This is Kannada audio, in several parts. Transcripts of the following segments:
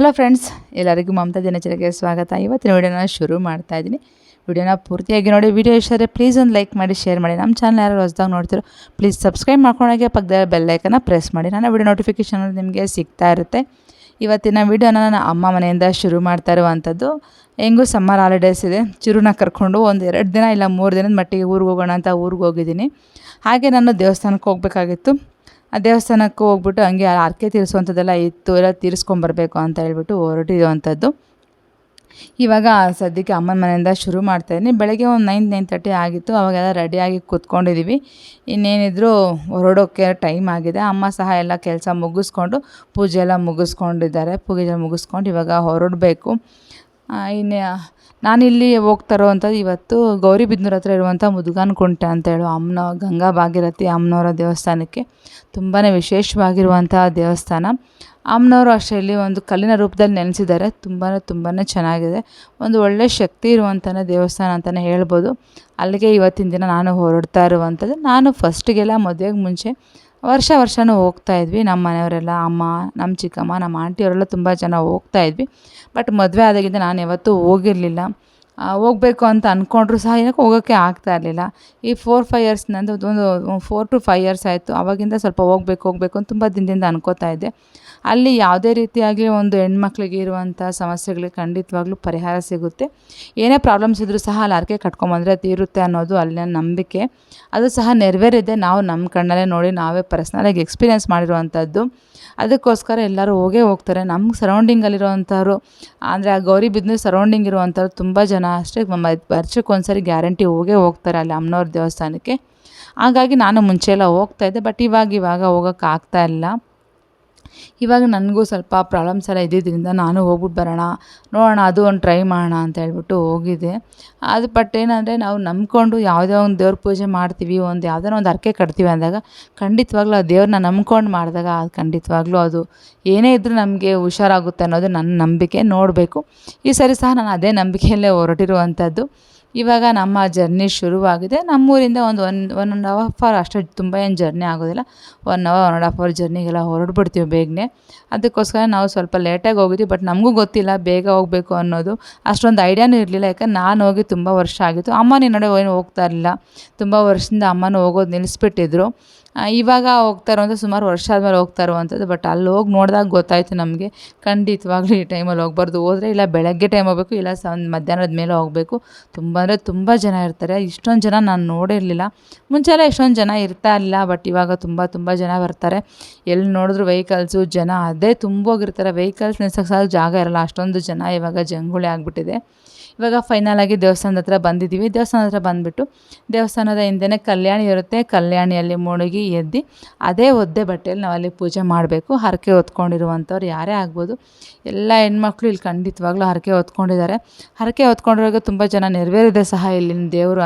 ಹಲೋ ಫ್ರೆಂಡ್ಸ್ ಎಲ್ಲರಿಗೂ ಮಮತಾ ದಿನಚರಿಗೆ ಸ್ವಾಗತ. ಇವತ್ತಿನ ವಿಡಿಯೋನ ಶುರು ಮಾಡ್ತಾ ಇದ್ದೀನಿ. ವಿಡಿಯೋನ ಪೂರ್ತಿಯಾಗಿ ನೋಡಿ, ವಿಡಿಯೋ ಇಷ್ಟ ಪ್ಲೀಸ್ ಒಂದು ಲೈಕ್ ಮಾಡಿ ಶೇರ್ ಮಾಡಿ. ನಮ್ಮ ಚಾನಲ್ ಯಾರು ಹೊಸದಾಗಿ ನೋಡ್ತಿರೋ ಪ್ಲೀಸ್ ಸಬ್ಸ್ಕ್ರೈಬ್ ಮಾಡ್ಕೊಂಡಾಗೆ ಪಕ್ಕದ ಬೆಲ್ಲೈಕನ್ನ ಪ್ರೆಸ್ ಮಾಡಿ. ನಾನು ವಿಡಿಯೋ ನೋಟಿಫಿಕೇಷನ್ ನಿಮಗೆ ಸಿಗ್ತಾ ಇರುತ್ತೆ. ಇವತ್ತಿನ ವಿಡಿಯೋನ ನಾನು ಅಮ್ಮ ಮನೆಯಿಂದ ಶುರು ಮಾಡ್ತಾ ಇರುವಂಥದ್ದು ಹೆಂಗೂ ಸಮ್ಮರ್ ಹಾಲಿಡೇಸ್ ಇದೆ. ಚಿರುನ ಕರ್ಕೊಂಡು ಒಂದು ಎರಡು ದಿನ ಇಲ್ಲ ಮೂರು ದಿನದ ಮಟ್ಟಿಗೆ ಊರಿಗೆ ಹೋಗೋಣ ಅಂತ ಊರಿಗೆ ಹೋಗಿದ್ದೀನಿ. ಹಾಗೆ ನಾನು ದೇವಸ್ಥಾನಕ್ಕೆ ಹೋಗಬೇಕಾಗಿತ್ತು. ಆ ದೇವಸ್ಥಾನಕ್ಕೆ ಹೋಗ್ಬಿಟ್ಟು ಹಂಗೆ ಹರಕೆ ತೀರಿಸುವಂಥದ್ದೆಲ್ಲ ಇತ್ತು, ಎಲ್ಲ ತೀರಿಸ್ಕೊಂಬರ್ಬೇಕು ಅಂತ ಹೇಳ್ಬಿಟ್ಟು ಹೊರಟಿರುವಂಥದ್ದು. ಇವಾಗ ಸದ್ಯಕ್ಕೆ ಅಮ್ಮನ ಮನೆಯಿಂದ ಶುರು ಮಾಡ್ತಾಯಿದ್ದೀನಿ ಬೆಳಗ್ಗೆ ಒಂದು ನೈನ್ ನೈನ್ ತರ್ಟಿ ಆಗಿತ್ತು. ಅವಾಗೆಲ್ಲ ರೆಡಿಯಾಗಿ ಕೂತ್ಕೊಂಡಿದ್ದೀವಿ ಇನ್ನೇನಿದ್ರು ಹೊರಡೋಕ್ಕೆ ಟೈಮ್ ಆಗಿದೆ. ಅಮ್ಮ ಸಹ ಎಲ್ಲ ಕೆಲಸ ಮುಗಿಸ್ಕೊಂಡು ಪೂಜೆ ಎಲ್ಲ ಮುಗಿಸ್ಕೊಂಡಿದ್ದಾರೆ. ಪೂಜೆ ಮುಗಿಸ್ಕೊಂಡು ಇವಾಗ ಹೊರಡಬೇಕು. ಇನ್ನು ನಾನಿಲ್ಲಿ ಹೋಗ್ತಾರೋ ಅಂತ ಇವತ್ತು ಗೌರಿಬಿದನೂರು ಹತ್ರ ಇರುವಂಥ ಮುದುಗಾನ್ ಕುಂಟೆ ಅಂತ ಹೇಳೋ. ಅಮ್ಮನ ಗಂಗಾ ಭಾಗೀರಥಿ ಅಮ್ಮನವರ ದೇವಸ್ಥಾನಕ್ಕೆ ತುಂಬಾ ವಿಶೇಷವಾಗಿರುವಂಥ ದೇವಸ್ಥಾನ. ಅಮ್ಮನವರು ಅಷ್ಟೇ ಇಲ್ಲಿ ಒಂದು ಕಲ್ಲಿನ ರೂಪದಲ್ಲಿ ನೆನೆಸಿದ್ದಾರೆ ತುಂಬಾ ತುಂಬಾ ಚೆನ್ನಾಗಿದೆ. ಒಂದು ಒಳ್ಳೆ ಶಕ್ತಿ ಇರುವಂಥ ದೇವಸ್ಥಾನ ಅಂತಲೇ ಹೇಳ್ಬೋದು. ಅಲ್ಲಿಗೆ ಇವತ್ತಿನ ದಿನ ನಾನು ಹೊರಡ್ತಾ ಇರುವಂಥದ್ದು ನಾನು ಫಸ್ಟಿಗೆಲ್ಲ ಮದುವೆಗೆ ಮುಂಚೆ ವರ್ಷ ವರ್ಷವೂ ಹೋಗ್ತಾ ಇದ್ವಿ. ನಮ್ಮ ಮನೆಯವರೆಲ್ಲ, ಅಮ್ಮ, ನಮ್ಮ ಚಿಕ್ಕಮ್ಮ, ನಮ್ಮ ಆಂಟಿಯವರೆಲ್ಲ ತುಂಬ ಜನ ಹೋಗ್ತಾ ಇದ್ವಿ. ಬಟ್ ಮದುವೆ ಆದಾಗಿಂದ ನಾನು ಯಾವತ್ತೂ ಹೋಗಿರಲಿಲ್ಲ. ಹೋಗಬೇಕು ಅಂತ ಅಂದ್ಕೊಂಡ್ರು ಸಹ ಏನಕ್ಕೆ ಹೋಗೋಕ್ಕೆ ಆಗ್ತಾ ಇರಲಿಲ್ಲ. ಈ ಫೋರ್ ಫೈವ್ ಇಯರ್ಸ್ ನಂದು ಒಂದು ಫೋರ್ ಟು ಫೈವ್ ಇಯರ್ಸ್ ಆಯಿತು. ಆವಾಗಿಂದ ಸ್ವಲ್ಪ ಹೋಗ್ಬೇಕು, ಹೋಗಬೇಕು ಅಂತ ತುಂಬ ದಿನದಿಂದ ಅನ್ಕೋತಾ ಇದ್ದೆ. ಅಲ್ಲಿ ಯಾವುದೇ ರೀತಿಯಾಗಿ ಒಂದು ಹೆಣ್ಮಕ್ಳಿಗೆ ಇರುವಂಥ ಸಮಸ್ಯೆಗಳಿಗೆ ಖಂಡಿತವಾಗ್ಲೂ ಪರಿಹಾರ ಸಿಗುತ್ತೆ. ಏನೇ ಪ್ರಾಬ್ಲಮ್ಸ್ ಇದ್ದರೂ ಸಹ ಅಲ್ಲಿ ಹರಕೆ ಕಟ್ಕೊಂಬಂದರೆ ತೀರುತ್ತೆ ಅನ್ನೋದು ಅಲ್ಲಿನ ನಂಬಿಕೆ. ಅದು ಸಹ ನೆರವೇರಿದೆ. ನಾವು ನಮ್ಮ ಕಣ್ಣಲ್ಲೇ ನೋಡಿ ನಾವೇ ಪರ್ಸ್ನಲಾಗಿ ಎಕ್ಸ್ಪೀರಿಯೆನ್ಸ್ ಮಾಡಿರುವಂಥದ್ದು ಅದಕ್ಕೋಸ್ಕರ ಎಲ್ಲರೂ ಹೋಗೇ ಹೋಗ್ತಾರೆ. ನಮ್ಮ ಸರೌಂಡಿಂಗಲ್ಲಿರುವಂಥವ್ರು ಅಂದರೆ ಆ ಗೌರಿಬಿದನೂರು ಸರೌಂಡಿಂಗ್ ಇರುವಂಥವ್ರು ತುಂಬ ಜನ ಅಷ್ಟೇ ವರ್ಷಕ್ಕೊಂದ್ಸರಿ ಗ್ಯಾರಂಟಿ ಹೋಗೇ ಹೋಗ್ತಾರೆ ಅಲ್ಲಿ ಅಮ್ಮನವ್ರ ದೇವಸ್ಥಾನಕ್ಕೆ. ಹಾಗಾಗಿ ನಾನು ಮುಂಚೆ ಎಲ್ಲ ಹೋಗ್ತಾಯಿದ್ದೆ ಬಟ್ ಇವಾಗ ಇವಾಗ ಹೋಗೋಕ್ಕಾಗ್ತಾ ಇಲ್ಲ. ಇವಾಗ ನನಗೂ ಸ್ವಲ್ಪ ಪ್ರಾಬ್ಲಮ್ಸ್ ಎಲ್ಲ ಇದ್ದಿದ್ದರಿಂದ ನಾನು ಹೋಗ್ಬಿಟ್ಟು ಬರೋಣ, ನೋಡೋಣ, ಅದು ಒಂದು ಟ್ರೈ ಮಾಡೋಣ ಅಂತ ಹೇಳ್ಬಿಟ್ಟು ಹೋಗಿದ್ದೆ. ಅದು ಬಟ್ ಏನಂದರೆ ನಾವು ನಂಬ್ಕೊಂಡು ಯಾವುದೇ ಒಂದು ದೇವ್ರ ಪೂಜೆ ಮಾಡ್ತೀವಿ, ಒಂದು ಯಾವುದೇ ಒಂದು ಹರಕೆ ಕಟ್ತೀವಿ ಅಂದಾಗ ಖಂಡಿತವಾಗ್ಲೂ ಆ ದೇವ್ರನ್ನ ನಂಬ್ಕೊಂಡು ಮಾಡಿದಾಗ ಅದು ಖಂಡಿತವಾಗ್ಲೂ ಅದು ಏನೇ ಇದ್ದರೂ ನಮಗೆ ಹುಷಾರಾಗುತ್ತೆ ಅನ್ನೋದು ನನ್ನ ನಂಬಿಕೆ. ನೋಡಬೇಕು. ಈ ಸರಿ ಸಹ ನಾನು ಅದೇ ನಂಬಿಕೆಯಲ್ಲೇ ಹೊರಟಿರುವಂಥದ್ದು. ಇವಾಗ ನಮ್ಮ ಜರ್ನಿ ಶುರುವಾಗಿದೆ. ನಮ್ಮೂರಿಂದ ಒಂದು one one and half hour ಅಷ್ಟು, ತುಂಬ ಏನು ಜರ್ನಿ ಆಗೋದಿಲ್ಲ. One hour one and half hour ಜರ್ನಿಗೆಲ್ಲ ಹೊರಡ್ಬಿಡ್ತೀವಿ ಬೇಗನೆ. ಅದಕ್ಕೋಸ್ಕರ ನಾವು ಸ್ವಲ್ಪ ಲೇಟಾಗಿ ಹೋಗಿದ್ವಿ ಬಟ್ ನಮಗೂ ಗೊತ್ತಿಲ್ಲ ಬೇಗ ಹೋಗಬೇಕು ಅನ್ನೋದು. ಅಷ್ಟೊಂದು ಐಡಿಯಾನೂ ಇರಲಿಲ್ಲ, ಯಾಕಂದ್ರೆ ನಾನು ಹೋಗಿ ತುಂಬ ವರ್ಷ ಆಗಿತ್ತು. ಅಮ್ಮ ನಡೆ ಏನು ಹೋಗ್ತಾ ಇರಲಿಲ್ಲ. ತುಂಬ ವರ್ಷದಿಂದ ಅಮ್ಮನೂ ಹೋಗೋದು ನಿಲ್ಲಿಸ್ಬಿಟ್ಟಿದ್ರು ಇವಾಗ ಹೋಗ್ತಾ ಇರುವಂಥ ಸುಮಾರು ವರ್ಷ ಆದಮೇಲೆ ಹೋಗ್ತಾ ಇರುವಂಥದ್ದು ಬಟ್ ಅಲ್ಲಿ ಹೋಗಿ ನೋಡಿದಾಗ ಗೊತ್ತಾಯಿತು ನಮಗೆ. ಖಂಡಿತವಾಗ್ಲೂ ಈ ಟೈಮಲ್ಲಿ ಹೋಗ್ಬಾರ್ದು. ಹೋದರೆ ಇಲ್ಲ ಬೆಳಗ್ಗೆ ಟೈಮ್ ಹೋಗಬೇಕು, ಇಲ್ಲ ಸ, ಮಧ್ಯಾಹ್ನದ ಮೇಲೆ ಹೋಗಬೇಕು. ತುಂಬ ಅಂದರೆ ತುಂಬ ಜನ ಇರ್ತಾರೆ. ಇಷ್ಟೊಂದು ಜನ ನಾನು ನೋಡಿರಲಿಲ್ಲ. ಮುಂಚೆಲ್ಲ ಇಷ್ಟೊಂದು ಜನ ಇರ್ತಾ ಇರಲಿಲ್ಲ ಬಟ್ ಇವಾಗ ತುಂಬ ತುಂಬ ಜನ ಬರ್ತಾರೆ. ಎಲ್ಲಿ ನೋಡಿದ್ರು ವೆಹಿಕಲ್ಸು ಜನ ಅದೇ ತುಂಬೋಗಿರ್ತಾರೆ. ವೆಹಿಕಲ್ಸ್ ನಿಲ್ಸೋಕ್ಕೆ ಸಹ ಜಾಗ ಇರಲ್ಲ. ಅಷ್ಟೊಂದು ಜನ ಇವಾಗ ಜಂಗುಳಿ ಆಗಿಬಿಟ್ಟಿದೆ. ಇವಾಗ ಫೈನಲಾಗಿ ದೇವಸ್ಥಾನದ ಹತ್ರ ಬಂದಿದ್ದೀವಿ. ದೇವಸ್ಥಾನದ ಹತ್ರ ಬಂದುಬಿಟ್ಟು ದೇವಸ್ಥಾನದ ಹಿಂದೆ ಕಲ್ಯಾಣಿ ಇರುತ್ತೆ. ಕಲ್ಯಾಣಿಯಲ್ಲಿ ಮುಳುಗಿ ಎದ್ದು ಅದೇ ಒದ್ದೆ ಬಟ್ಟೆಯಲ್ಲಿ ನಾವು ಅಲ್ಲಿ ಪೂಜೆ ಮಾಡಬೇಕು. ಹರಕೆ ಹೊತ್ಕೊಂಡಿರುವಂಥವ್ರು ಯಾರೇ ಆಗ್ಬೋದು. ಎಲ್ಲ ಹೆಣ್ಮಕ್ಳು ಇಲ್ಲಿ ಖಂಡಿತವಾಗ್ಲೂ ಹರಕೆ ಹೊತ್ಕೊಂಡಿದ್ದಾರೆ. ಹರಕೆ ಹೊತ್ಕೊಂಡಿರೋವಾಗ ತುಂಬ ಜನ ನೆರವೇರಿದೆ ಸಹ ಇಲ್ಲಿನ ದೇವರು.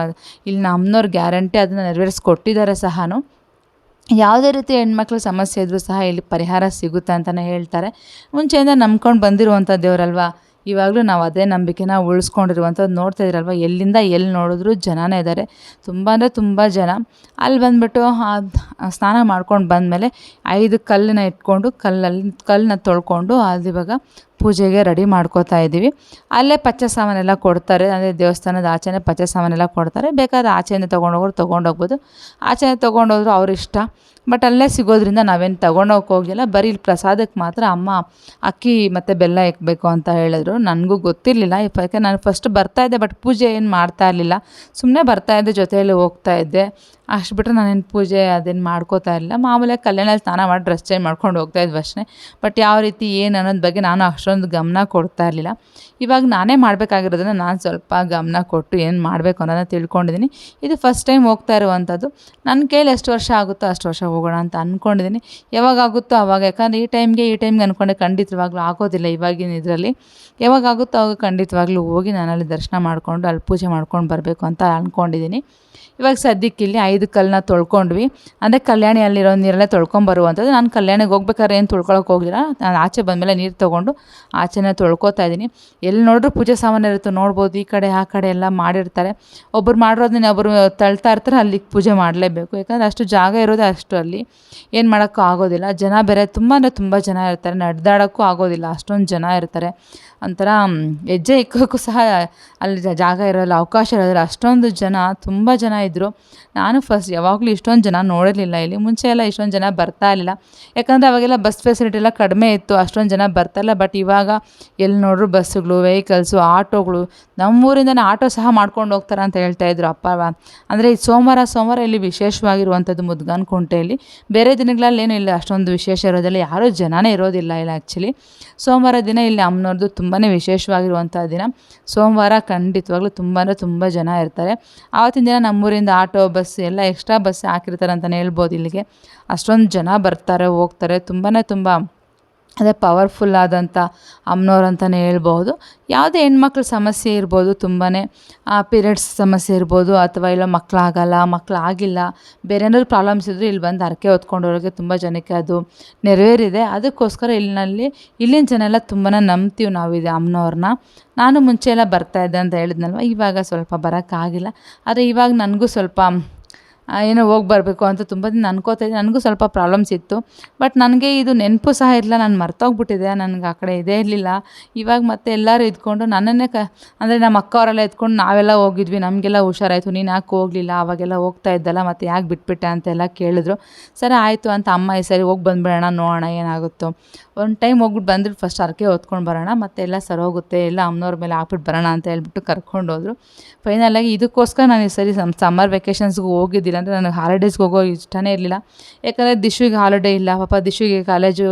ಇಲ್ಲಿನ ಅಮ್ಮನವ್ರ ಗ್ಯಾರಂಟಿ ಅದನ್ನು ನೆರವೇರಿಸ್ಕೊಟ್ಟಿದ್ದಾರೆ ಸಹ ಯಾವುದೇ ರೀತಿ ಹೆಣ್ಮಕ್ಳು ಸಮಸ್ಯೆ ಇದ್ದರೂ ಸಹ ಇಲ್ಲಿ ಪರಿಹಾರ ಸಿಗುತ್ತೆ ಅಂತಲೇ ಹೇಳ್ತಾರೆ. ಮುಂಚೆಯಿಂದ ನಂಬ್ಕೊಂಡು ಬಂದಿರುವಂಥ ದೇವರಲ್ವಾ? ಇವಾಗಲೂ ನಾವು ಅದೇ ನಂಬಿಕೆನ ಉಳಿಸ್ಕೊಂಡಿರುವಂಥದ್ದು ನೋಡ್ತಾ ಇದ್ರಲ್ವ? ಎಲ್ಲಿಂದ ಎಲ್ಲಿ ನೋಡಿದ್ರು ಜನನೇ ಇದ್ದಾರೆ ತುಂಬ ಅಂದರೆ ತುಂಬ ಜನ. ಅಲ್ಲಿ ಬಂದುಬಿಟ್ಟು ಸ್ನಾನ ಮಾಡ್ಕೊಂಡು ಬಂದಮೇಲೆ ಐದು ಕಲ್ಲನ್ನ ಇಟ್ಕೊಂಡು ಕಲ್ಲಲ್ಲಿ ಕಲ್ಲನ್ನ ತೊಳ್ಕೊಂಡು ಅದು ಇವಾಗ ಪೂಜೆಗೆ ರೆಡಿ ಮಾಡ್ಕೋತಾ ಇದ್ದೀವಿ. ಅಲ್ಲೇ ಪಚ್ಚ ಸಾಮಾನೆಲ್ಲ ಕೊಡ್ತಾರೆ. ಅಂದರೆ ದೇವಸ್ಥಾನದ ಆಚೆನೇ ಪಚ್ಚ ಸಾಮಾನೆಲ್ಲ ಕೊಡ್ತಾರೆ. ಬೇಕಾದ್ರೆ ಆಚೆಯಿಂದ ತೊಗೊಂಡೋಗೋರು ತೊಗೊಂಡೋಗ್ಬೋದು ಆಚೆನೇ ತೊಗೊಂಡೋದ್ರು ಅವ್ರ ಇಷ್ಟ ಬಟ್ ಅಲ್ಲೇ ಸಿಗೋದ್ರಿಂದ ನಾವೇನು ತೊಗೊಂಡೋಗಿ ಹೋಗಿಲ್ಲ ಬರೀ ಇಲ್ಲಿ ಪ್ರಸಾದಕ್ಕೆ ಮಾತ್ರ ಅಮ್ಮ ಅಕ್ಕಿ ಮತ್ತು ಬೆಲ್ಲ ಇಕ್ಬೇಕು ಅಂತ ಹೇಳಿದ್ರು. ನನಗೂ ಗೊತ್ತಿರಲಿಲ್ಲ. ಯಾಕೆ ನಾನು ಫಸ್ಟ್ ಬರ್ತಾಯಿದ್ದೆ ಬಟ್ ಪೂಜೆ ಏನು ಮಾಡ್ತಾ ಇರಲಿಲ್ಲ. ಸುಮ್ಮನೆ ಬರ್ತಾಯಿದ್ದೆ ಜೊತೆಯಲ್ಲಿ ಹೋಗ್ತಾ ಇದ್ದೆ. ಅಷ್ಟು ಬಿಟ್ಟರೆ ನಾನೇನು ಪೂಜೆ ಅದೇನು ಮಾಡ್ಕೋತಾ ಇರಲಿಲ್ಲ. ಮಾಮೂಲಿ ಕಲ್ಯಾಣಲ್ಲಿ ಸ್ನಾನ ಮಾಡಿ ಡ್ರೆಸ್ ಚೇಂಜ್ ಮಾಡ್ಕೊಂಡು ಹೋಗ್ತಾ ಇದ್ವಿ ಅಷ್ಟೇ ಬಟ್ ಯಾವ ರೀತಿ, ಏನು ಅನ್ನೋದ್ರ ಬಗ್ಗೆ ನಾನು ಅಷ್ಟೊಂದು ಗಮನ ಕೊಡ್ತಾ ಇರಲಿಲ್ಲ. ಇವಾಗ ನಾನೇ ಮಾಡಬೇಕಾಗಿರೋದನ್ನ ನಾನು ಸ್ವಲ್ಪ ಗಮನ ಕೊಟ್ಟು ಏನು ಮಾಡಬೇಕು ಅನ್ನೋದನ್ನ ತಿಳ್ಕೊಂಡಿದ್ದೀನಿ. ಇದು ಫಸ್ಟ್ ಟೈಮ್ ಹೋಗ್ತಾ ಇರುವಂಥದ್ದು ನನ್ನ ಕೈಲಿ ಎಷ್ಟು ವರ್ಷ ಆಗುತ್ತೋ ಅಷ್ಟು ವರ್ಷ ಹೋಗೋಣ ಅಂತ ಅಂದ್ಕೊಂಡಿದ್ದೀನಿ ಯಾವಾಗ ಆಗುತ್ತೋ ಆವಾಗ ಯಾಕಂದರೆ ಈ ಟೈಮ್ಗೆ ಈ ಟೈಮ್ಗೆ ಅಂದ್ಕೊಂಡೆ ಖಂಡಿತವಾಗ್ಲೂ ಆಗೋದಿಲ್ಲ ಇವಾಗಿನ ಇದರಲ್ಲಿ. ಯಾವಾಗ ಆಗುತ್ತೋ ಆವಾಗ ಖಂಡಿತವಾಗ್ಲೂ ಹೋಗಿ ನಾನು ಅಲ್ಲಿ ದರ್ಶನ ಮಾಡಿಕೊಂಡು ಅಲ್ಲಿ ಪೂಜೆ ಮಾಡ್ಕೊಂಡು ಬರಬೇಕು ಅಂತ ಅಂದ್ಕೊಂಡಿದ್ದೀನಿ ಇವಾಗ ಸದ್ಯಕ್ಕೆ ಇಲ್ಲಿ ಐದು ಕಲ್ಲನ್ನ ತೊಳ್ಕೊಂಡ್ವಿ. ಅಂದರೆ ಕಲ್ಯಾಣಿ ಅಲ್ಲಿರೋ ನೀರಲ್ಲೇ ತೊಳ್ಕೊಂಬರುವಂಥದ್ದು. ನಾನು ಕಲ್ಯಾಣಿಗೆ ಹೋಗ್ಬೇಕಾದ್ರೆ ಏನು ತೊಳ್ಕೊಳಕ್ಕೆ ಹೋಗಿಲ್ಲ ನಾನು ಆಚೆ ಬಂದಮೇಲೆ ನೀರು ತೊಗೊಂಡು ಆಚೆನೇ ತೊಳ್ಕೊತಾ ಇದ್ದೀನಿ. ಎಲ್ಲಿ ನೋಡಿದ್ರು ಪೂಜೆ ಸಾಮಾನು ಇರುತ್ತೆ, ನೋಡ್ಬೋದು, ಈ ಕಡೆ, ಆ ಕಡೆ ಎಲ್ಲ ಮಾಡಿರ್ತಾರೆ. ಒಬ್ಬರು ಮಾಡಿರೋದನ್ನ ಒಬ್ಬರು ತಳ್ತಾ ಇರ್ತಾರೆ, ಅಲ್ಲಿಗೆ ಪೂಜೆ ಮಾಡಲೇಬೇಕು. ಯಾಕಂದರೆ ಅಷ್ಟು ಜಾಗ ಇರೋದೇ ಅಷ್ಟು ಅಷ್ಟರಲ್ಲಿ ಏನು ಮಾಡೋಕ್ಕೂ ಆಗೋದಿಲ್ಲ. ಜನ ಬೇರೆ ತುಂಬ ಅಂದರೆ ತುಂಬ ಜನ ಇರ್ತಾರೆ. ನಡೆದಾಡೋಕ್ಕೂ ಆಗೋದಿಲ್ಲ. ಅಷ್ಟೊಂದು ಜನ ಇರ್ತಾರೆ. ಒಂಥರ ಹೆಜ್ಜೆ ಇಕ್ಕೋಕ್ಕೂ ಸಹ ಅಲ್ಲಿ ಜಾಗ ಇರೋಲ್ಲ, ಅವಕಾಶ ಇರೋದಿಲ್ಲ. ಅಷ್ಟೊಂದು ಜನ, ತುಂಬ ಜನ ಇದ್ದರು ನಾನು ಫಸ್ಟ್ ಯಾವಾಗಲೂ ಇಷ್ಟೊಂದು ಜನ ನೋಡಿರಲಿಲ್ಲ. ಇಲ್ಲಿ ಮುಂಚೆ ಎಲ್ಲ ಇಷ್ಟೊಂದು ಜನ ಬರ್ತಾ ಇರಲಿಲ್ಲ. ಯಾಕಂದರೆ ಅವಾಗೆಲ್ಲ ಬಸ್ ಫೆಸಿಲಿಟಿ ಎಲ್ಲ ಕಡಿಮೆ ಇತ್ತು, ಅಷ್ಟೊಂದು ಜನ ಬರ್ತಾ ಇಲ್ಲ ಬಟ್ ಇವಾಗ ಎಲ್ಲಿ ನೋಡ್ರು ಬಸ್ಸುಗಳು ವೆಹಿಕಲ್ಸು ಆಟೋಗಳು, ನಮ್ಮೂರಿಂದನೇ ಆಟೋ ಸಹ ಮಾಡ್ಕೊಂಡು ಹೋಗ್ತಾರೆ ಅಂತ ಹೇಳ್ತಾ ಇದ್ರು ಅಪ್ಪ ಅಂದರೆ ಸೋಮವಾರ ಸೋಮವಾರ ಇಲ್ಲಿ ವಿಶೇಷವಾಗಿರುವಂಥದ್ದು ಮುದ್ಗನ್ ಕುಂಟೆಯಲ್ಲಿ ಬೇರೆ ದಿನಗಳಲ್ಲಿ ಏನು ಇಲ್ಲ, ಅಷ್ಟೊಂದು ವಿಶೇಷ ಇರೋದಿಲ್ಲ. ಯಾರೂ ಜನನೇ ಇರೋದಿಲ್ಲ ಇಲ್ಲ ಆ್ಯಕ್ಚುಲಿ ಸೋಮವಾರ ದಿನ ಇಲ್ಲಿ ಅಮ್ಮನವ್ರದ್ದು ತುಂಬಾ ವಿಶೇಷವಾಗಿರುವಂಥ ದಿನ. ಸೋಮವಾರ ಖಂಡಿತವಾಗ್ಲೂ ತುಂಬ ಅಂದರೆ ತುಂಬ ಜನ ಇರ್ತಾರೆ. ಆವತ್ತಿನ ದಿನ ನಮ್ಮೂರಿಂದ ಆಟೋ ಬಸ್ ಎಲ್ಲ ಎಕ್ಸ್ಟ್ರಾ ಬಸ್ ಹಾಕಿರ್ತಾರೆ ಅಂತಲೇ ಹೇಳ್ಬೋದು ಇಲ್ಲಿಗೆ. ಅಷ್ಟೊಂದು ಜನ ಬರ್ತಾರೆ, ಹೋಗ್ತಾರೆ. ತುಂಬಾ ತುಂಬ ಅದೇ ಪವರ್ಫುಲ್ ಆದಂಥ ಅಮ್ಮನವ್ರು ಅಂತಲೇ ಹೇಳ್ಬೋದು ಯಾವುದೇ ಹೆಣ್ಮಕ್ಳ ಸಮಸ್ಯೆ ಇರ್ಬೋದು ತುಂಬಾ ಪೀರಿಯಡ್ಸ್ ಸಮಸ್ಯೆ ಇರ್ಬೋದು, ಅಥವಾ ಇಲ್ಲ ಮಕ್ಕಳಾಗಲ್ಲ ಮಕ್ಕಳಾಗಿಲ್ಲ ಬೇರೆ ಏನಾದ್ರು ಪ್ರಾಬ್ಲಮ್ಸ್ ಇದ್ದರೂ ಇಲ್ಲಿ ಬಂದು ಹರಕೆ ಹೊತ್ಕೊಂಡವ್ರಿಗೆ ತುಂಬ ಜನಕ್ಕೆ ಅದು ನೆರವೇರಿದೆ. ಅದಕ್ಕೋಸ್ಕರ ಇಲ್ಲಿನಲ್ಲಿ ಇಲ್ಲಿನ ಜನ ಎಲ್ಲ ತುಂಬಾ ನಂಬ್ತೀವಿ ನಾವಿದೆ ಅಮ್ಮನವ್ರನ್ನ ನಾನು ಮುಂಚೆ ಎಲ್ಲ ಬರ್ತಾಯಿದ್ದೆ ಅಂತ ಹೇಳಿದ್ನಲ್ವ, ಇವಾಗ ಸ್ವಲ್ಪ ಬರೋಕ್ಕಾಗಿಲ್ಲ. ಆದರೆ ಇವಾಗ ನನಗೂ ಸ್ವಲ್ಪ ಏನೋ ಹೋಗಿ ಬರಬೇಕು ಅಂತ ತುಂಬ ದಿನ ಅನ್ಕೋತಾ ಇದ್ದೆ. ನನಗೂ ಸ್ವಲ್ಪ ಪ್ರಾಬ್ಲಮ್ಸ್ ಇತ್ತು. ಬಟ್ ನನಗೆ ಇದು ನೆನಪು ಸಹ ಇರಲಿಲ್ಲ. ನಾನು ಮರ್ತೋಗ್ಬಿಟ್ಟಿದೆ ನನಗೆ ಆ ಕಡೆ ಇದೇ ಇರಲಿಲ್ಲ. ಇವಾಗ ಮತ್ತೆ ಎಲ್ಲರೂ ಇದ್ಕೊಂಡು ನನ್ನನ್ನೇ ಕ, ಅಂದರೆ ನಮ್ಮ ಅಕ್ಕ ಅವರೆಲ್ಲ ಎತ್ಕೊಂಡು ನಾವೆಲ್ಲ ಹೋಗಿದ್ವಿ. ನಮಗೆಲ್ಲ ಹುಷಾರಾಯಿತು. ನೀನು ಯಾಕೆ ಹೋಗಲಿಲ್ಲ? ಅವಾಗೆಲ್ಲ ಹೋಗ್ತಾ ಇದ್ದಲ್ಲ. ಮತ್ತೆ ಯಾಕೆ ಬಿಟ್ಬಿಟ್ಟೆ ಅಂತೆಲ್ಲ ಕೇಳಿದ್ರು. ಸರಿ, ಆಯಿತು ಅಂತ ಅಮ್ಮ ಈ ಸರಿ ಹೋಗಿ ಬಂದುಬಿಡೋಣ, ನೋಡೋಣ ಏನಾಗುತ್ತೋ. ಒಂದು ಟೈಮ್ ಹೋಗ್ಬಿಟ್ಟು ಬಂದ್ಬಿಟ್ಟು ಫಸ್ಟ್ ಅರ್ಕೆ ಹೊತ್ಕೊಂಡು ಬರೋಣ. ಮತ್ತೆ ಎಲ್ಲ ಸರಿ ಹೋಗುತ್ತೆ. ಎಲ್ಲ ಅಮ್ಮನವ್ರ ಮೇಲೆ ಹಾಕ್ಬಿಟ್ಟು ಬರೋಣ ಅಂತ ಹೇಳ್ಬಿಟ್ಟು ಕರ್ಕೊಂಡು ಹೋದರು. ಫೈನಲಾಗಿ ಇದಕ್ಕೋಸ್ಕರ ನಾನು ಈ ಸರಿ ಸಮ್ ಸಮ್ಮರ್ ವೆಕೇಷನ್ಸ್ಗೂ ಹೋಗಿದ್ದಿಲ್ಲ. ಅಂದರೆ ನನಗೆ ಹಾಲಿಡೇಸ್ಗೆ ಹೋಗೋ ಇಷ್ಟನೇ ಇರಲಿಲ್ಲ. ಯಾಕಂದರೆ ದಿಶುಗೆ ಹಾಲಿಡೇ ಇಲ್ಲ, ಪಾಪ ದಿಶುಗೆ ಕಾಲೇಜು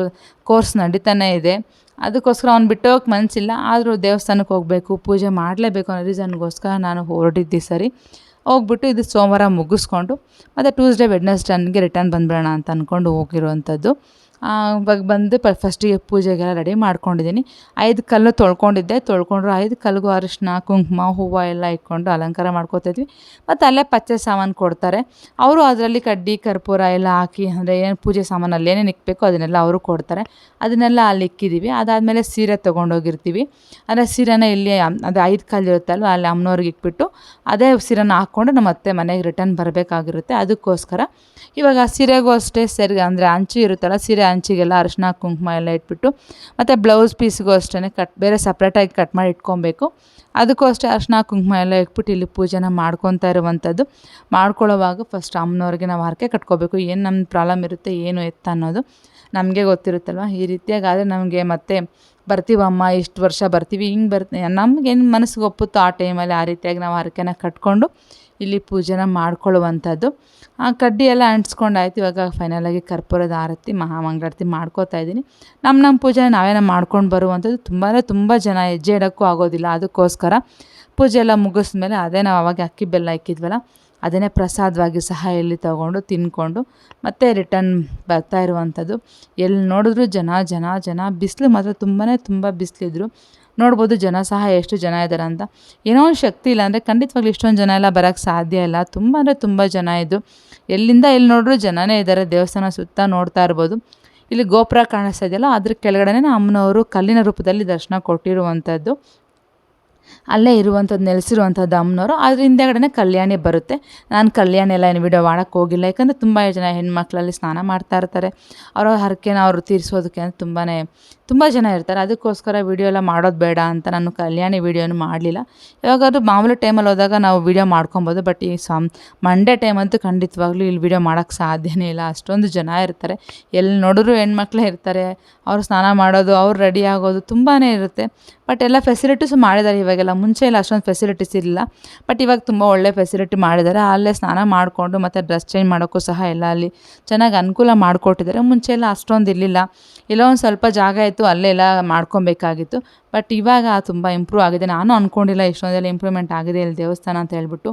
ಕೋರ್ಸ್ ನಡೀತಾನೇ ಇದೆ. ಅದಕ್ಕೋಸ್ಕರ ಅವ್ನು ಬಿಟ್ಟು ಹೋಗಕ್ಕೆ ಮನಸ್ಸಿಲ್ಲ ಆದರೂ ದೇವಸ್ಥಾನಕ್ಕೆ ಹೋಗಬೇಕು, ಪೂಜೆ ಮಾಡಲೇಬೇಕು ಅನ್ನೋ ರೀಸನ್ಗೋಸ್ಕರ ನಾನು ಹೊರಟಿದ್ದೆ ಸರಿ. ಹೋಗ್ಬಿಟ್ಟು ಇದು ಸೋಮವಾರ ಮುಗಿಸ್ಕೊಂಡು, ಮತ್ತು ಟ್ಯೂಸ್ಡೇ ವೆಡ್ನೆಸ್ಡನ್ಗೆ ರಿಟರ್ನ್ ಬಂದ್ಬಿಡೋಣ ಅಂತ ಅಂದ್ಕೊಂಡು ಹೋಗಿರುವಂಥದ್ದು. ಇವಾಗ ಬಂದು ಪ ಫಸ್ಟಿಗೆ ಪೂಜೆಗೆಲ್ಲ ರೆಡಿ ಮಾಡ್ಕೊಂಡಿದ್ದೀನಿ ಐದು ಕಲ್ಲು ತೊಳ್ಕೊಂಡಿದ್ದೆ. ತೊಳ್ಕೊಂಡ್ರು ಐದು ಕಲ್ಗೂ ಅರಿಶಿನ ಕುಂಕುಮ, ಹೂವು ಎಲ್ಲ ಇಟ್ಕೊಂಡು ಅಲಂಕಾರ ಮಾಡ್ಕೋತಿದ್ವಿ ಮತ್ತು ಅಲ್ಲೇ ಪಚ್ಚೆ ಸಾಮಾನು ಕೊಡ್ತಾರೆ. ಅವರು ಅದರಲ್ಲಿ ಕಡ್ಡಿ, ಕರ್ಪೂರ ಎಲ್ಲ ಹಾಕಿ, ಅಂದರೆ ಏನು ಪೂಜೆ ಸಾಮಾನು ಅಲ್ಲಿ ಏನೇನು ಇಕ್ಕಬೇಕು ಅದನ್ನೆಲ್ಲ ಅವರು ಕೊಡ್ತಾರೆ. ಅದನ್ನೆಲ್ಲ ಅಲ್ಲಿ ಇಕ್ಕಿದ್ದೀವಿ ಅದಾದಮೇಲೆ ಸೀರೆ ತೊಗೊಂಡೋಗಿರ್ತೀವಿ. ಅಂದರೆ ಸೀರೆನ ಇಲ್ಲಿ ಅದು ಐದು ಕಲ್ಲು ಇರುತ್ತಲ್ವ, ಅಲ್ಲಿ ಅಮ್ಮನವ್ರಿಗೆ ಇಟ್ಬಿಟ್ಟು ಅದೇ ಸೀರೆನ ಹಾಕ್ಕೊಂಡು ನಮ್ಮ ಅತ್ತೆ ಮನೆಗೆ ರಿಟರ್ನ್ ಬರಬೇಕಾಗಿರುತ್ತೆ. ಅದಕ್ಕೋಸ್ಕರ ಇವಾಗ ಸೀರೆಗೂ ಅಷ್ಟೇ ಸರಿ ಅಂದರೆ ಅಂಚು ಇರುತ್ತಲ್ಲ, ಸೀರೆ ಅಂಚಿಗೆಲ್ಲ ಅರಿಶಿನ, ಕುಂಕುಮ ಎಲ್ಲ ಇಟ್ಬಿಟ್ಟು, ಮತ್ತು ಬ್ಲೌಸ್ ಪೀಸ್ಗೂ ಅಷ್ಟೇ ಕಟ್ ಬೇರೆ ಸಪ್ರೇಟಾಗಿ ಕಟ್ ಮಾಡಿ ಇಟ್ಕೊಬೇಕು. ಅದಕ್ಕೂ ಅಷ್ಟೇ ಅರಿಶಿನ, ಕುಂಕುಮ ಎಲ್ಲ ಇಟ್ಬಿಟ್ಟು ಇಲ್ಲಿ ಪೂಜೆನ ಮಾಡ್ಕೊತಾ ಇರುವಂಥದ್ದು. ಮಾಡ್ಕೊಳ್ಳೋವಾಗ ಫಸ್ಟ್ ಅಮ್ಮನವ್ರಿಗೆ ನಾವು ಹರಕೆ ಕಟ್ಕೋಬೇಕು. ಏನು ನಮ್ಮ ಪ್ರಾಬ್ಲಮ್ ಇರುತ್ತೆ, ಏನು ಎತ್ತ ಅನ್ನೋದು ನಮಗೆ ಗೊತ್ತಿರುತ್ತಲ್ವ? ಈ ರೀತಿಯಾಗಿ ಆದರೆ ನಮಗೆ ಮತ್ತೆ ಬರ್ತೀವಮ್ಮ ಇಷ್ಟು ವರ್ಷ ಬರ್ತೀವಿ, ಹಿಂಗೆ ಬರ್ತೀವಿ ನಮಗೇನು ಮನಸ್ಸಿಗೆ ಒಪ್ಪುತ್ತೋ ಆ ಟೈಮಲ್ಲಿ ಆ ರೀತಿಯಾಗಿ ನಾವು ಹರಕೆನ ಕಟ್ಕೊಂಡು ಇಲ್ಲಿ ಪೂಜೆನ ಮಾಡ್ಕೊಳ್ಳುವಂಥದ್ದು. ಆ ಕಡ್ಡಿ ಎಲ್ಲ ಅಂಟಿಸ್ಕೊಂಡಾಯ್ತು. ಇವಾಗ ಫೈನಲಾಗಿ ಕರ್ಪೂರದ ಆರತಿ, ಮಹಾಮಂಗಳಾರತಿ ಮಾಡ್ಕೋತಾ ಇದ್ದೀನಿ. ನಮ್ಮ ನಮ್ಮ ಪೂಜೆನ ನಾವೇನೋ ಮಾಡ್ಕೊಂಡು ಬರುವಂಥದ್ದು ತುಂಬಾ ತುಂಬ ಜನ ಹೆಜ್ಜೆ ಇಡೋಕ್ಕೂ ಆಗೋದಿಲ್ಲ. ಅದಕ್ಕೋಸ್ಕರ ಪೂಜೆ ಎಲ್ಲ ಮುಗಿಸ್ಮೇಲೆ ಅದೇ ನಾವು ಅವಾಗ ಅಕ್ಕಿ ಬೆಲ್ಲ ಇಕ್ಕಿದ್ವಲ್ಲ, ಅದನ್ನೇ ಪ್ರಸಾದವಾಗಿ ಸಹ ಇಲ್ಲಿ ತಗೊಂಡು ತಿಂದ್ಕೊಂಡು ಮತ್ತೆ ರಿಟರ್ನ್ ಬರ್ತಾ ಇರುವಂಥದ್ದು. ಎಲ್ಲಿ ನೋಡಿದ್ರು ಜನ ಜನ ಜನ, ಬಿಸಿಲು ಮಾತ್ರ ತುಂಬಾ ತುಂಬ ಬಿಸಿಲಿದ್ರು. ನೋಡ್ಬೋದು ಜನ ಸಹ ಎಷ್ಟು ಜನ ಇದ್ದಾರೆ ಅಂತ. ಏನೋ ಒಂದು ಶಕ್ತಿ ಇಲ್ಲ ಅಂದರೆ ಖಂಡಿತವಾಗ್ಲೂ ಇಷ್ಟೊಂದು ಜನ ಎಲ್ಲ ಬರೋಕ್ಕೆ ಸಾಧ್ಯ ಇಲ್ಲ. ತುಂಬ ಅಂದರೆ ತುಂಬ ಜನ ಇದ್ದು ಎಲ್ಲಿಂದ ಎಲ್ಲಿ ನೋಡಿದ್ರು ಜನನೇ ಇದ್ದಾರೆ ದೇವಸ್ಥಾನ ಸುತ್ತ ನೋಡ್ತಾ ಇರ್ಬೋದು. ಇಲ್ಲಿ ಗೋಪುರ ಕಾಣಿಸ್ತಾ ಇದೆಯಲ್ಲ, ಅದ್ರ ಕೆಳಗಡೆನೇ ಅಮ್ಮನವರು ಕಲ್ಲಿನ ರೂಪದಲ್ಲಿ ದರ್ಶನ ಕೊಟ್ಟಿರುವಂಥದ್ದು ಅಲ್ಲೇ ಇರುವಂಥದ್ದು ನೆಲೆಸಿರುವಂಥದ್ದು ಅಮ್ಮನವರು. ಅದ್ರ ಹಿಂದೆಗಡೆ ಕಲ್ಯಾಣಿ ಬರುತ್ತೆ. ನಾನು ಕಲ್ಯಾಣಿ ಎಲ್ಲ ಏನು ವಿಡಿಯೋ ಮಾಡೋಕ್ಕೆ ಹೋಗಿಲ್ಲ. ಯಾಕಂದರೆ ತುಂಬ ಜನ ಹೆಣ್ಮಕ್ಳಲ್ಲಿ ಸ್ನಾನ ಮಾಡ್ತಾ ಇರ್ತಾರೆ. ಅವರ ಹರಕೆನ ಅವರು ತೀರಿಸೋದಕ್ಕೆ ತುಂಬಾ ತುಂಬ ಜನ ಇರ್ತಾರೆ. ಅದಕ್ಕೋಸ್ಕರ ವೀಡಿಯೋ ಎಲ್ಲ ಮಾಡೋದು ಬೇಡ ಅಂತ ನಾನು ಕಲ್ಯಾಣಿ ವೀಡಿಯೋನು ಮಾಡಲಿಲ್ಲ. ಯಾವಾಗಾದ್ರೂ ಮಾಮೂಲಿ ಟೈಮಲ್ಲಿ ಹೋದಾಗ ನಾವು ವೀಡಿಯೋ ಮಾಡ್ಕೊಬೋದು. ಬಟ್ ಈ ಸಮ್ ಮಂಡೇ ಟೈಮ್ ಅಂತೂ ಖಂಡಿತವಾಗ್ಲೂ ಇಲ್ಲಿ ವೀಡಿಯೋ ಮಾಡೋಕ್ಕೆ ಸಾಧ್ಯನೇ ಇಲ್ಲ. ಅಷ್ಟೊಂದು ಜನ ಇರ್ತಾರೆ. ಎಲ್ಲಿ ನೋಡಿದ್ರು ಹೆಣ್ಮಕ್ಳೇ ಇರ್ತಾರೆ. ಅವರು ಸ್ನಾನ ಮಾಡೋದು, ಅವ್ರು ರೆಡಿ ಆಗೋದು ತುಂಬಾ ಇರುತ್ತೆ. ಬಟ್ ಎಲ್ಲ ಫೆಸಿಲಿಟೀಸು ಮಾಡಿದ್ದಾರೆ ಇವಾಗೆಲ್ಲ. ಮುಂಚೆ ಎಲ್ಲ ಅಷ್ಟೊಂದು ಫೆಸಿಲಿಟೀಸ್ ಇಲ್ಲ ಬಟ್ ಇವಾಗ ತುಂಬ ಒಳ್ಳೆ ಫೆಸಿಲಿಟಿ ಮಾಡಿದ್ದಾರೆ. ಅಲ್ಲೇ ಸ್ನಾನ ಮಾಡಿಕೊಂಡು ಮತ್ತು ಡ್ರೆಸ್ ಚೇಂಜ್ ಮಾಡೋಕ್ಕೂ ಸಹ ಎಲ್ಲ ಅಲ್ಲಿ ಚೆನ್ನಾಗಿ ಅನುಕೂಲ ಮಾಡಿಕೊಟ್ಟಿದ್ದಾರೆ. ಮುಂಚೆ ಎಲ್ಲ ಅಷ್ಟೊಂದು ಇರಲಿಲ್ಲ. ಎಲ್ಲೋ ಒಂದು ಸ್ವಲ್ಪ ಜಾಗ ಇತ್ತು. ಅಲ್ಲೇ ಅಲ್ಲೆಲ್ಲ ಮಾಡ್ಕೊಬೇಕಾಗಿತ್ತು. ಬಟ್ ಇವಾಗ ತುಂಬ ಇಂಪ್ರೂವ್ ಆಗಿದೆ. ನಾನು ಅಂದ್ಕೊಂಡಿಲ್ಲ ಇಷ್ಟೊಂದೆಲ್ಲ ಇಂಪ್ರೂವ್ಮೆಂಟ್ ಆಗಿದೆ ಇಲ್ಲಿ ದೇವಸ್ಥಾನ ಅಂತ ಹೇಳ್ಬಿಟ್ಟು.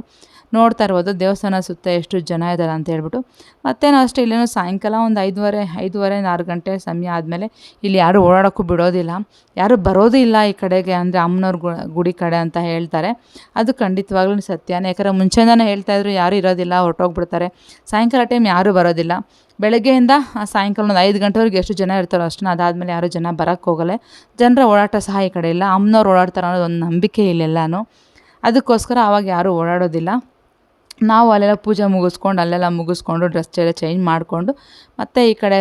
ನೋಡ್ತಾ ಇರ್ಬೋದು, ದೇವಸ್ಥಾನ ಸುತ್ತ ಎಷ್ಟು ಜನ ಇದ್ದಾರೆ ಅಂತ ಹೇಳ್ಬಿಟ್ಟು. ಮತ್ತೇನು ಅಷ್ಟೇ, ಇಲ್ಲೇನೋ ಸಾಯಂಕಾಲ ಒಂದು ಐದುವರೆ ಐದುವರೆ ಆರು ಗಂಟೆ ಸಮಯ ಆದಮೇಲೆ ಇಲ್ಲಿ ಯಾರೂ ಓಡಾಡೋಕ್ಕೂ ಬಿಡೋದಿಲ್ಲ. ಯಾರೂ ಬರೋದು ಇಲ್ಲ ಈ ಕಡೆಗೆ, ಅಂದರೆ ಅಮ್ಮನವ್ರ ಗುಡಿ ಕಡೆ ಅಂತ ಹೇಳ್ತಾರೆ. ಅದು ಖಂಡಿತವಾಗ್ಲೂ ಸತ್ಯನೇ. ಯಾಕಂದರೆ ಮುಂಚೆಯಿಂದನೇ ಹೇಳ್ತಾಯಿದ್ರು ಯಾರೂ ಇರೋದಿಲ್ಲ, ಹೊರಟೋಗ್ಬಿಡ್ತಾರೆ. ಸಾಯಂಕಾಲ ಟೈಮ್ ಯಾರೂ ಬರೋದಿಲ್ಲ. ಬೆಳಗ್ಗೆಯಿಂದ ಸಾಯಂಕಾಲ ಒಂದು ಐದು ಗಂಟೆವರೆಗೆ ಎಷ್ಟು ಜನ ಇರ್ತಾರೋ ಅಷ್ಟನ್ನು ಅದಾದಮೇಲೆ ಯಾರೂ ಜನ ಬರೋಕ್ಕೆ ಹೋಗಲ್ಲ. ಜನರ ಓಡಾಟ ಸಹ ಈ ಕಡೆ ಇಲ್ಲ. ಅಮ್ಮನವ್ರು ಓಡಾಡ್ತಾರೆ ಅನ್ನೋದು ಒಂದು ನಂಬಿಕೆ ಇಲ್ಲೆಲ್ಲನೂ ಅದಕ್ಕೋಸ್ಕರ ಆವಾಗ ಯಾರೂ ಓಡಾಡೋದಿಲ್ಲ. ನಾವು ಅಲ್ಲೆಲ್ಲ ಪೂಜೆ ಮುಗಿಸ್ಕೊಂಡು ಅಲ್ಲೆಲ್ಲ ಮುಗಿಸ್ಕೊಂಡು ಡ್ರೆಸ್ ಎಲ್ಲ ಚೇಂಜ್ ಮಾಡಿಕೊಂಡು ಮತ್ತು ಈ ಕಡೆ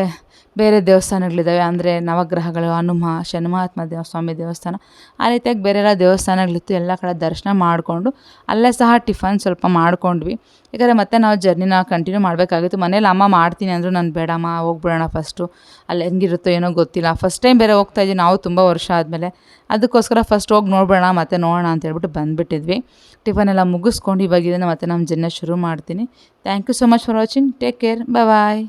ಬೇರೆ ದೇವಸ್ಥಾನಗಳಿದ್ದಾವೆ, ಅಂದರೆ ನವಗ್ರಹಗಳು, ಹನುಮ ಶನಿಮಹಾತ್ಮ ದೇವ ಸ್ವಾಮಿ ದೇವಸ್ಥಾನ, ಆ ರೀತಿಯಾಗಿ ಬೇರೆ ಎಲ್ಲ ದೇವಸ್ಥಾನಗಳಿತ್ತು, ಎಲ್ಲ ಕಡೆ ದರ್ಶನ ಮಾಡಿಕೊಂಡು, ಅಲ್ಲೇ ಸಹ ಟಿಫನ್ ಸ್ವಲ್ಪ ಮಾಡಿಕೊಂಡ್ವಿ. ಯಾಕಂದರೆ ಮತ್ತೆ ನಾವು ಜರ್ನಿನ ಕಂಟಿನ್ಯೂ ಮಾಡಬೇಕಾಗಿತ್ತು. ಮನೇಲಿ ಅಮ್ಮ ಮಾಡ್ತೀನಿ ಅಂದರೂ ನಾನು, ಬೇಡಮ್ಮ, ಹೋಗ್ಬಿಡೋಣ ಫಸ್ಟು ಅಲ್ಲಿ ಹೆಂಗಿರುತ್ತೋ ಏನೋ ಗೊತ್ತಿಲ್ಲ. ಫಸ್ಟ್ ಟೈಮ್ ಬೇರೆ ಹೋಗ್ತಾ ಇದ್ವಿ ನಾವು ತುಂಬ ವರ್ಷ ಆದಮೇಲೆ. ಅದಕ್ಕೋಸ್ಕರ ಫಸ್ಟ್ ಹೋಗಿ ನೋಡ್ಬೋಣ ಮತ್ತೆ ನೋಡೋಣ ಅಂತ ಹೇಳ್ಬಿಟ್ಟು ಬಂದುಬಿಟ್ಟಿದ್ವಿ. ಟಿಫನ್ ಎಲ್ಲ ಮುಗಿಸ್ಕೊಂಡು ಇವಾಗಿದ್ದೇನೆ ಇದನ್ನು ಮತ್ತೆ ನಮ್ಮ ಜರ್ನಿ ಶುರು ಮಾಡ್ತೀನಿ. Thank you so much for watching take care bye